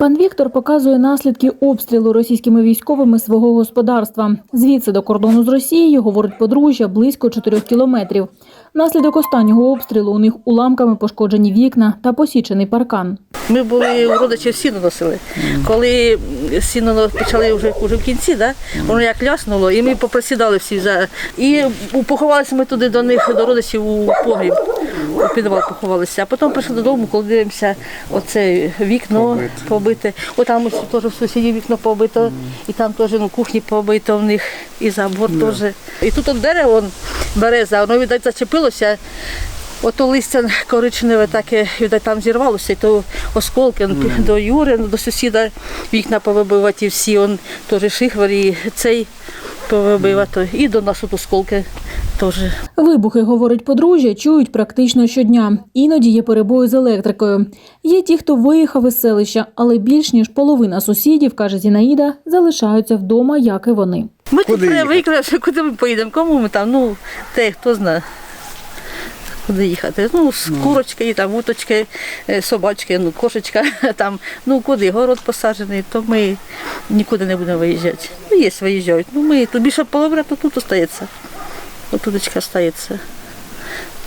Пан Віктор показує наслідки обстрілу російськими військовими свого господарства. Звідси до кордону з Росією, говорить подружжя, близько 4 кілометрів. Внаслідок останнього обстрілу у них уламками пошкоджені вікна та посічений паркан. Ми були у родичів сіно носили. Коли сіно почали вже, вже в кінці, да? воно як ляснуло, і ми попросідали всі за. І поховалися ми туди до них, до родичів у погріб. У підвал поховалися. А потім прийшли додому, коли дивимося, оце вікно побите. О, там ось теж в сусідів вікно побито, і там теж ну, кухні побито в них, і забор теж. І тут от дерево, он, береза, воно, видать, зачепилося. Ото листя коричневе таке, видать, там зірвалося, і то осколки он, до Юри, до сусіда вікна повибиваті всі, он теж шихвар і цей повибивати. І до нас от осколки теж. Вибухи, говорить подружжя, чують практично щодня. Іноді є перебої з електрикою. Є ті, хто виїхав із селища, але більш ніж половина сусідів, каже Зінаїда, залишаються вдома, як і вони. Ми Куди тут привикли, що куди ми поїдемо, кому ми там, ну, те, хто знає. Куди їхати? Ну, з курочки, там, уточки, е, собачки, ну, кошечка, там, ну куди, город посаджений, то ми нікуди не будемо виїжджати. Ну, є виїжджають. Ну, ми тут більше половина, то тут остається. Отудочка остається.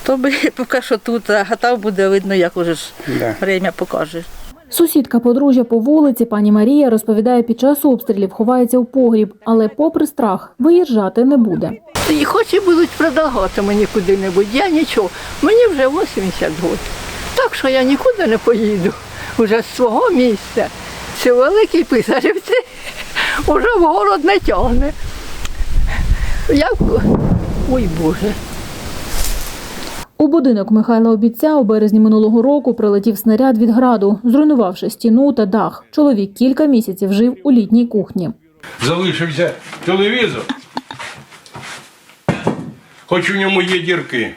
То ми поки що тут, а там буде видно, як уже ж Да. время покаже. Сусідка подружжя по вулиці, пані Марія, розповідає, під час обстрілів ховається у погріб, але попри страх виїжджати не буде. І хоч і будуть продавати мені куди-небудь, я нічого. Мені вже 80 років. Так що я нікуди не поїду. Уже з свого місця. Це великий писарівці, уже в город не тягне. Як... Ой Боже. У будинок Михайла Обіця у березні минулого року прилетів снаряд від граду, зруйнувавши стіну та дах. Чоловік кілька місяців жив у літній кухні. залишився телевізор, хоч у ньому є дірки.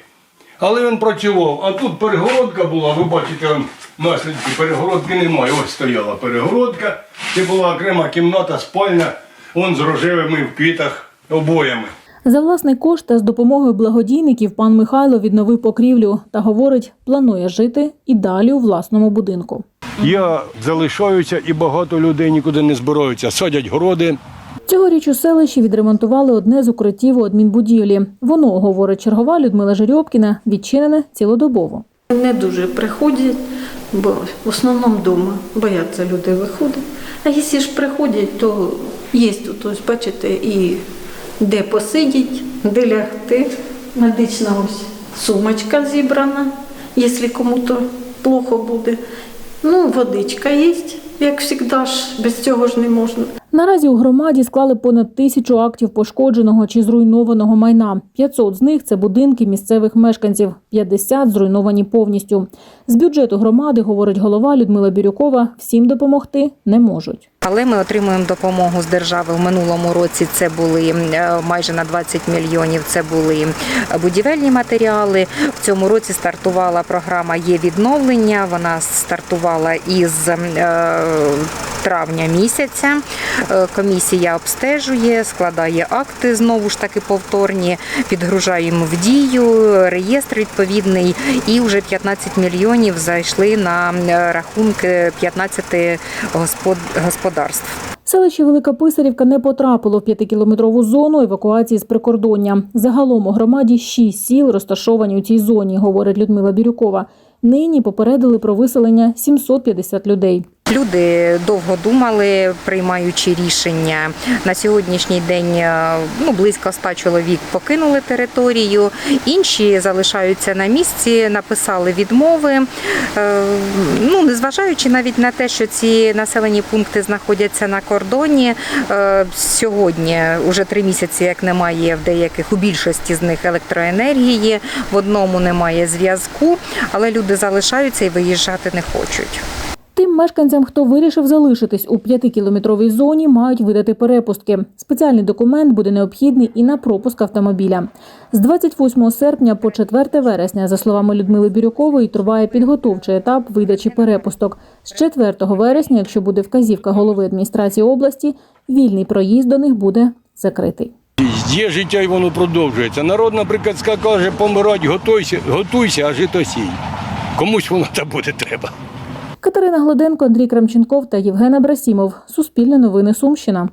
Але він працював. А тут перегородка була, ви бачите, он наслідки перегородки немає. Ось стояла перегородка. Це була окрема кімната, спальня, он з рожевими в квітах обоями. За власний кошт та з допомогою благодійників пан Михайло відновив покрівлю та говорить, планує жити і далі у власному будинку. Я залишаюся і багато людей нікуди не збираються. Садять городи. Цьогоріч у селищі відремонтували одне з укриттів у адмінбудівлі. Воно, говорить чергова Людмила Жерьобкіна, відчинене цілодобово. Не дуже приходять, бо в основному вдома бояться люди виходити. А якщо ж приходять, то є тут, ось бачите, і де посидіти, де лягти. Медична ось сумочка зібрана, якщо кому-то плохо буде. Ну, водичка є, як завжди без цього ж не можна. Наразі у громаді склали понад тисячу актів пошкодженого чи зруйнованого майна. 500 з них це будинки місцевих мешканців, 50 зруйновані повністю. З бюджету громади, говорить голова Людмила Бірюкова, всім допомогти не можуть. Але ми отримуємо допомогу з держави в минулому році. Це були е, майже на 20 мільйонів. Це були будівельні матеріали. В цьому році стартувала програма Є відновлення. Вона стартувала із е, травня місяця. Е, Комісія обстежує, складає акти знову ж таки повторні, підгружаємо в дію, реєстр відповідний, і вже 15 мільйонів зайшли на е, рахунки 15 господ- господарств. Селище Велика Писарівка не потрапило в п'ятикілометрову зону евакуації з прикордоння. Загалом у громаді шість сіл розташовані у цій зоні, говорить Людмила Бірюкова. Нині попередили про виселення 750 людей. Люди довго думали, приймаючи рішення. На сьогоднішній день е, ну, близько ста чоловік покинули територію, інші залишаються на місці, написали відмови. Е, Ну, незважаючи навіть на те, що ці населені пункти знаходяться на кордоні. е, Сьогодні вже три місяці, як немає в деяких у більшості з них електроенергії, в одному немає зв'язку, але люди залишаються і виїжджати не хочуть. Тим мешканцям, хто вирішив залишитись у п'ятикілометровій зоні, мають видати перепустки. Спеціальний документ буде необхідний і на пропуск автомобіля. З 28 серпня по 4 вересня, за словами Людмили Бірюкової, триває підготовчий етап видачі перепусток. З 4 вересня, якщо буде вказівка голови адміністрації області, вільний проїзд до них буде закритий. Є життя і воно продовжується. Народ, наприклад, каже, помирать, готуйся, готуйся, а жито сій. Комусь воно та буде треба. Катерина Гладенко, Андрій Крамченков та Євген Абрасімов. Суспільне новини Сумщина.